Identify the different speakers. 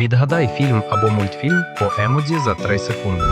Speaker 1: Відгадай фільм або мультфільм по емодзі за 3 секунди.